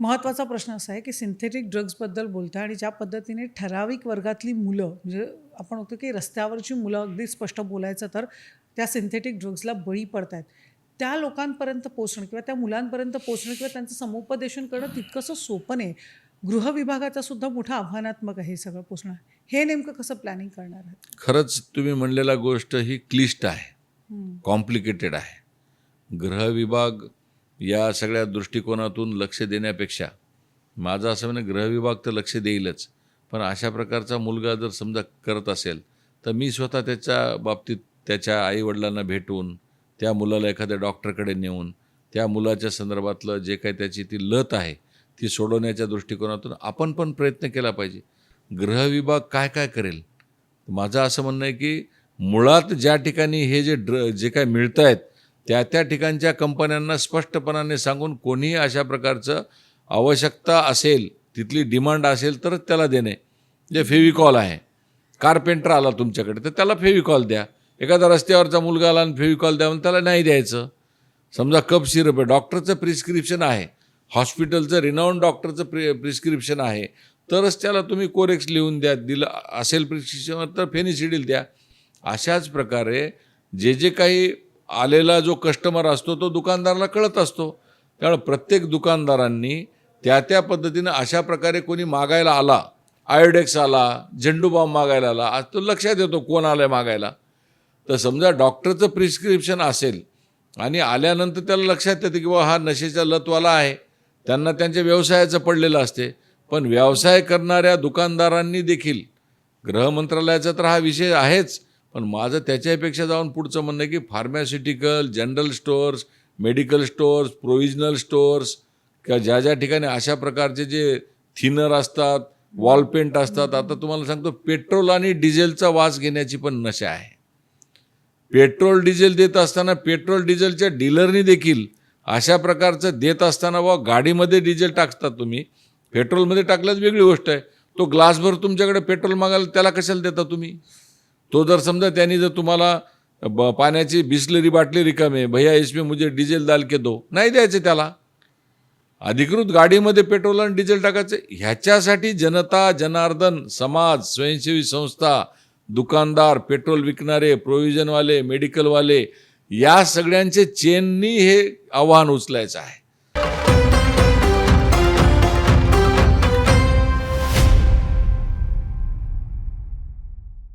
महत्त्वाचा प्रश्न असा आहे की सिंथेटिक ड्रग्सबद्दल बोलता आणि ज्या पद्धतीने ठराविक वर्गातली मुलं म्हणजे आपण होतो की रस्त्यावरची मुलं अगदी स्पष्ट बोलायचं तर त्या सिंथेटिक ड्रग्सला बळी पडत आहेत त्या लोकांपर्यंत पोचणं किंवा त्या मुलांपर्यंत पोचणं किंवा त्यांचं समुपदेशन करणं तितकंसं सोपं नाही. गृह विभागाचा सुद्धा मोठा आव्हानात्मक आहे हे सगळं पोचणं हे नेमकं कसं प्लॅनिंग करणार आहे खरंच तुम्ही म्हणलेला गोष्ट ही क्लिष्ट आहे. कॉम्प्लिकेटेड आहे. गृह विभाग या सगळ्या दृष्टिकोनातून लक्ष देण्यापेक्षा माझं असं म्हणणं गृहविभाग तर लक्ष देईलच. पण अशा प्रकारचा मुलगा जर समजा करत असेल तर मी स्वतः त्याच्या बाबतीत त्याच्या आईवडिलांना भेटून त्या मुलाला एखाद्या डॉक्टरकडे नेऊन त्या मुलाच्या संदर्भातलं जे काही त्याची ती लत आहे ती सोडवण्याच्या दृष्टिकोनातून आपण पण प्रयत्न केला पाहिजे. गृहविभाग काय काय करेल? माझं असं म्हणणं आहे की मुळात ज्या ठिकाणी हे जे ड्र जे काय मिळत आहेत त्या त्या ठिकाणच्या कंपन्यांना स्पष्टपणाने सांगून कोणीही अशा प्रकारचं आवश्यकता असेल तिथली डिमांड असेल तरच त्याला देणे. जे फेविकॉल आहे कारपेंटर आला तुमच्याकडे तर त्याला फेविकॉल द्या. एखादा रस्त्यावरचा मुलगा आला आणि फेविकॉल द्या म्हणून त्याला नाही द्यायचं. समजा कप सिरप आहे डॉक्टरचं प्रिस्क्रिप्शन आहे हॉस्पिटलचं रिनाऊंड डॉक्टरचं प्रि प्रिस्क्रिप्शन आहे तरच त्याला तुम्ही कोरेक्स लिहून द्या दिलं असेल प्रिस्क्रिप्शन तर फेनिसिडील द्या. अशाच प्रकारे जे जे काही आलेला जो कस्टमर असतो तो दुकानदाराला कळत असतो. त्यामुळे प्रत्येक दुकानदारांनी त्या त्या पद्धतीनं अशा प्रकारे कोणी मागायला आला आयोडेक्स आला झेंडूबाम मागायला आला आज तो लक्षात येतो कोण आलं आहे मागायला. तर समजा डॉक्टरचं प्रिस्क्रिप्शन असेल आणि आल्यानंतर त्याला लक्षात येतं की बा हा नशेचा लतवाला आहे. त्यांना त्यांच्या व्यवसायाचं पडलेलं असते. पण व्यवसाय करणाऱ्या दुकानदारांनी देखील गृह मंत्रालयाचा तर हा विषय आहेच. पण माझं त्याच्यापेक्षा जाऊन पुढचं म्हणणं आहे की pharmaceutical general stores medical stores provisional stores किंवा ज्या ज्या ठिकाणी अशा प्रकारचे जे थिनर असतात वॉलपेंट असतात आता तुम्हाला सांगतो पेट्रोल आणि डिझेलचा वास घेण्याची पण नशा आहे. पेट्रोल डिझेल देत असताना पेट्रोल डिझेलच्या डीलरनी देखील अशा प्रकारचं देत असताना वा गाडीमध्ये डिझेल टाकतात तुम्ही. पेट्रोलमध्ये टाकल्याच वेगळी गोष्ट आहे. तो ग्लासभर तुमच्याकडे पेट्रोल मागायला त्याला कशाला देता तुम्ही? तो जर समजा त्यांनी जर तुम्हाला ब पाण्याची बिसलेरी बाटली रिकामी आहे भैया इसमें मुझे डिझेल दाल के दो. नाही द्यायचं त्याला. अधिकृत गाडीमध्ये पेट्रोल आणि डिझेल टाकायचं. ह्याच्यासाठी जनता जनार्दन समाज स्वयंसेवी संस्था दुकानदार पेट्रोल विकणारे प्रोव्हिजनवाले मेडिकलवाले या सगळ्यांचे चेननी हे आव्हान उचलायचं आहे.